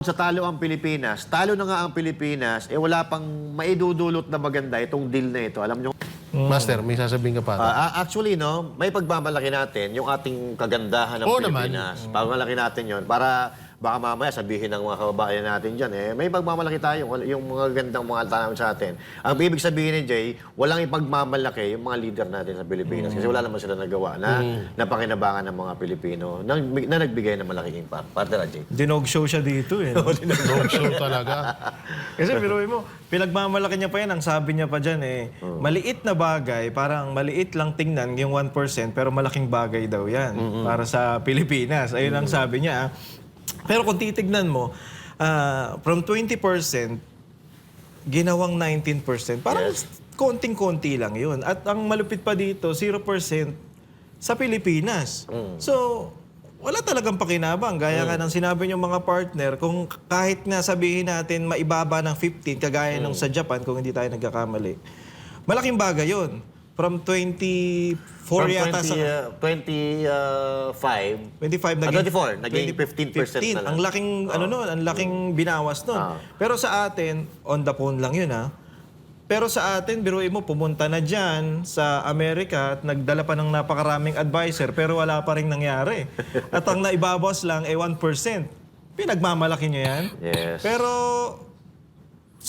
sa talo ang Pilipinas, talo na nga ang Pilipinas, eh wala pang maidudulot na maganda itong deal na ito. Alam nyo, Master, may sasabihin ka pa. Ah, actually, no, may pagmamalaki natin yung ating kagandahan ng Oo naman. Pilipinas. Pagmamalaki natin yon para baka mamaya sabihin ng mga kababayan natin dyan, eh, may pagmamalaki tayo, yung mga gandang mga tanawin sa atin. Ang ibig sabihin ni Jay, walang ipagmamalaki yung mga leader natin sa Pilipinas kasi wala naman sila nagawa na napakinabangan ng mga Pilipino na, na nagbigay ng malaking impact. Partner Jay. Dinog show siya dito eh. Dog show talaga. Kasi biruin mo, pinagmamalaki niya pa yan, ang sabi niya pa dyan eh, maliit na bagay, parang maliit lang tingnan yung 1%, pero malaking bagay daw yan para sa Pilipinas. Ayun ang sabi niya. Pero kung titignan mo, ah, from 20%, ginawang 19%. Parang konting-konti lang yun. At ang malupit pa dito, 0% sa Pilipinas. So, wala talagang pakinabang. Gaya nga ng sinabi niyo mga partner, kung kahit na sabihin natin maibaba ng 15, kagaya nung sa Japan, kung hindi tayo nagkakamali, malaking bagay yun. From 24 From yata 20, sa... uh, 25, 25 Ah, naging 24, naging 15% na lang. Ang laking ano noon, ang laking binawas noon. Ah. Pero sa atin, on the phone lang 'yun ha. Pero sa atin, biruin mo, pumunta na dyan sa Amerika at nagdala pa ng napakaraming advisor pero wala pa rin nangyari. At ang naibabawas lang ay 1%. Pinagmamalaki nyo yan. Yes. Pero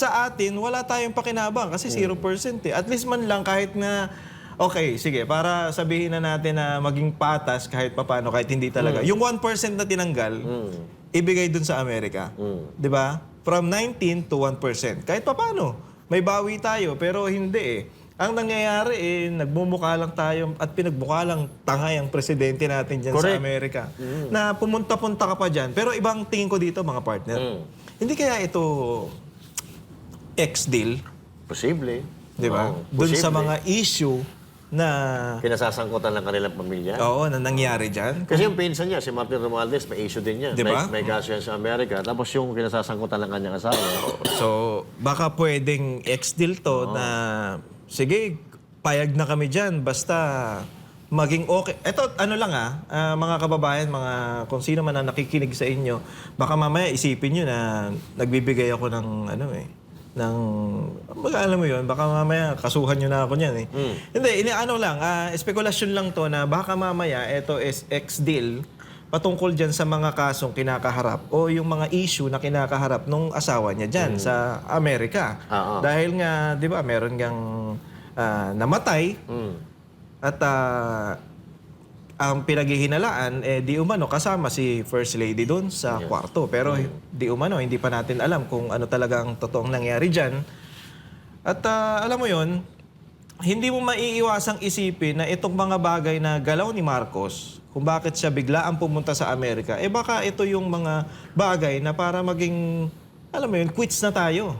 sa atin, wala tayong pakinabang kasi 0% eh. At least man lang kahit na, okay, sige, para sabihin na natin na maging patas kahit papano, kahit hindi talaga. Yung 1% na tinanggal, ibigay dun sa Amerika. Di ba? From 19 to 1%. Kahit papano. May bawi tayo, pero hindi eh. Ang nangyayari eh, nagmumukha lang tayo at pinagmukha lang tangay ang presidente natin dyan sa Correct. Amerika. Na pumunta-punta ka pa dyan. Pero ibang tingin ko dito, mga partner. Hindi kaya ito ex-deal, Posible. di ba? Oo, Doon sa posible. mga issue na Kinasasangkutan ng kanilang pamilya. oo, na nangyari dyan. Kasi yung pinsan niya, si Martin Romualdez, may issue din niya. Di ba? May, may kaso yan sa Amerika. Tapos yung kinasasangkutan ng kanyang asawa. So, baka pwedeng ex-deal to na, sige, payag na kami dyan, basta maging okay. Ito, ano lang ah, ah, mga kababayan, mga kung sino man na nakikinig sa inyo, baka mamaya isipin nyo na nagbibigay ako ng, ano eh, ng, baga alam mo yun, baka mamaya kasuhan nyo na ako niyan eh. Hindi, ini, ano lang, ah, spekulasyon lang to na baka mamaya ito is ex-deal patungkol dyan sa mga kasong kinakaharap o yung mga issue na kinakaharap nung asawa niya dyan sa Amerika. Oo. Dahil nga, di ba, meron gang ah, namatay Mm. at ah, ang pinaghihinalaan, eh, di umano, kasama si First Lady doon sa kwarto. Pero di umano, hindi pa natin alam kung ano talagang totoong nangyari dyan. At ah, alam mo yon hindi mo maiiwasang isipin na itong mga bagay na galaw ni Marcos, kung bakit siya bigla ang pumunta sa Amerika, eh baka ito yung mga bagay na para maging, alam mo yun, quits na tayo.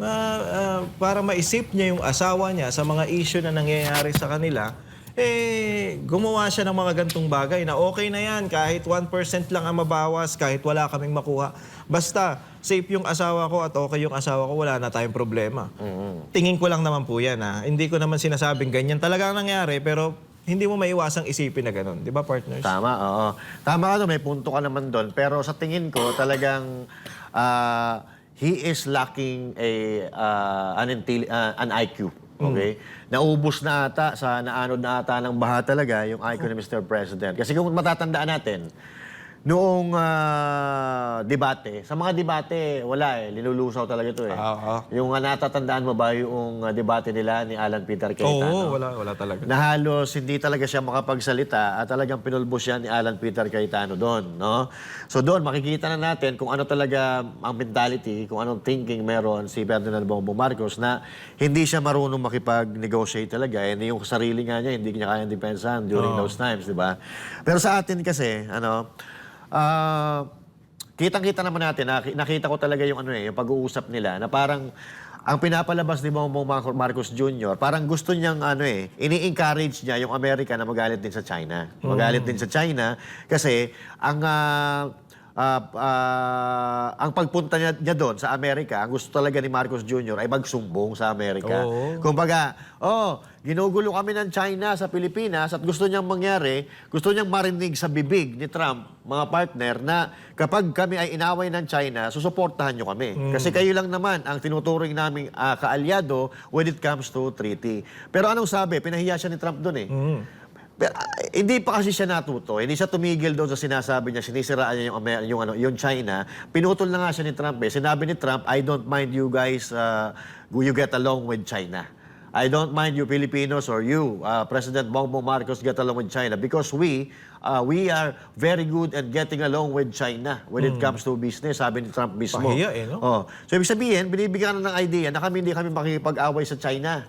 Na, ah, para maisip niya yung asawa niya sa mga issue na nangyayari sa kanila, eh, gumawa siya ng mga gantong bagay na okay na yan, kahit 1% lang ang mabawas, kahit wala kaming makuha. Basta, safe yung asawa ko at okay yung asawa ko, wala na tayong problema. Tingin ko lang naman po yan ha. Hindi ko naman sinasabing ganyan talaga ang nangyari, pero hindi mo maiwasang isipin na ganun. Di ba, partners? Tama, oo. Tama ka doon, may punto ka naman doon. Pero sa tingin ko, talagang ah, he is lacking a, ah, an, ah, an IQ. Okay? Naubos na ata, sa naanod na ata ng baha talaga yung IQ ni Mr. President. Kasi kung matatandaan natin, noong ah, debate, sa mga debate, wala eh. Linulusaw talaga ito eh. Oo. Yung ah, natatandaan mo ba yung ah, debate nila ni Alan Peter Oo, Cayetano? wala, wala talaga. na halos hindi talaga siya makapagsalita at talagang pinulbos siya ni Alan Peter Cayetano doon, no? So doon makikita na natin kung ano talaga ang mentality, kung anong thinking meron si Ferdinand Bongbong Marcos na hindi siya marunong makipag-negotiate talaga. Eh, yung sarili nga niya, hindi niya kayang depensahan during those times, di ba? Pero sa atin kasi, ano, ah, kitang-kita naman natin, naki- nakita ko talaga yung ano eh, yung pag-uusap nila na parang ang pinapalabas ni Bongbong Mar- Marcos Jr., parang gusto niyang ano eh, ini-encourage niya yung Amerika na magalit din sa China. Magalit din sa China kasi ang ah, ah, ah, ang pagpunta niya, niya doon sa Amerika, ang gusto talaga ni Marcos Jr. ay magsumbong sa Amerika. Oo. Kumbaga, oh, ginugulo kami ng China sa Pilipinas at gusto niyang mangyari, gusto niyang marinig sa bibig ni Trump, mga partner, na kapag kami ay inaway ng China, susuportahan niyo kami. Kasi kayo lang naman ang tinuturing naming ah, kaalyado when it comes to treaty. Pero anong sabi? Pinahiya siya ni Trump doon eh. Pero, ah, hindi pa kasi siya natuto. Hindi siya tumigil doon sa sinasabi niya, sinisiraan niya yung, Amer- yung, ano, yung China. Pinutol na nga siya ni Trump eh. Sinabi ni Trump, I don't mind you guys, uh, you get along with China. I don't mind you Filipinos or you, uh, President Bongbong Marcos, get along with China because we uh, we are very good at getting along with China when it comes to business, sabi ni Trump mismo. Pahiya eh, no? Oh. So ibig sabihin, binibigyan na ng idea na kami hindi kami makikipag-away sa China.